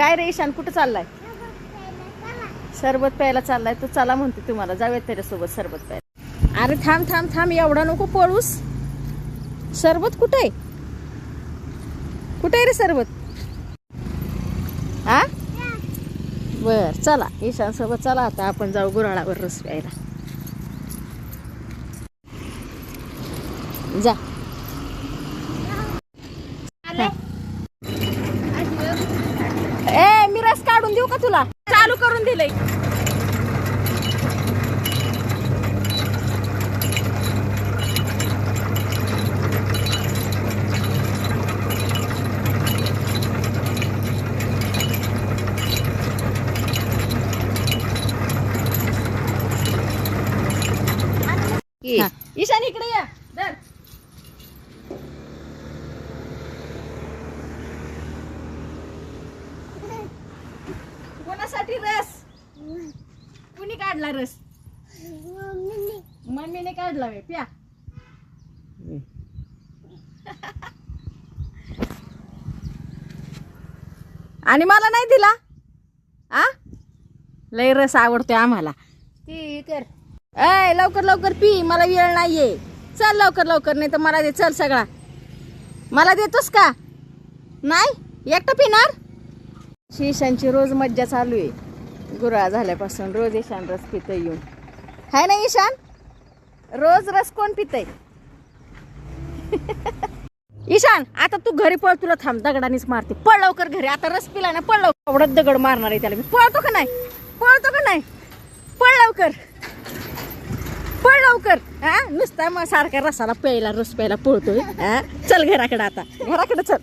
काय रे ईशान कुठं चाललाय? सरबत प्यायला चाललाय तो चला म्हणते तुम्हाला. जाऊयात त्याच्यासोबत सरबत प्यायला. अरे थांब थांब थांब एवढा नको पळूस. सरबत कुठे? आहे कुठे आहे रे सरबत? हा बर चला. ईशान सोबत चला आता. आपण जाऊ गुराळावर रस प्यायला. जा ए मी रस काढून देऊ का तुला. चालू करून दिलंय. ईशान इकडे या. कोणासाठी रस. कुणी काढला रस? मम्मीने काढला वे प्या. आणि मला नाही दिला? आ? लय रस आवडतोय आम्हाला. ती कर. ऐ लवकर लवकर पी. मला वेळ नाहीये. चल लवकर लवकर नाही तर मला दे. चल सगळा. मला देतोस का? नाही? एकटं पिणार? ईशानची रोज मज्जा चालू आहे. गुराळ झाल्यापासून रोज ईशान रस पितय येऊन. हाय ना ईशान? रोज रस कोण पितय? ईशान आता तू घरी पळ तुला थांब दगडानेच मारते. पळ लवकर घरी आता रस पिला ना पळ लवकर. एवढा दगड मारणार आहे त्याला मी. पळतो का नाही? पळतो का नाही? पळ लवकर. पळ लवकर. हा? नुसता मग सारख्या रसाला प्यायला रस प्यायला पळतोय. हा? चल घराकडे आता. घराकडे चल.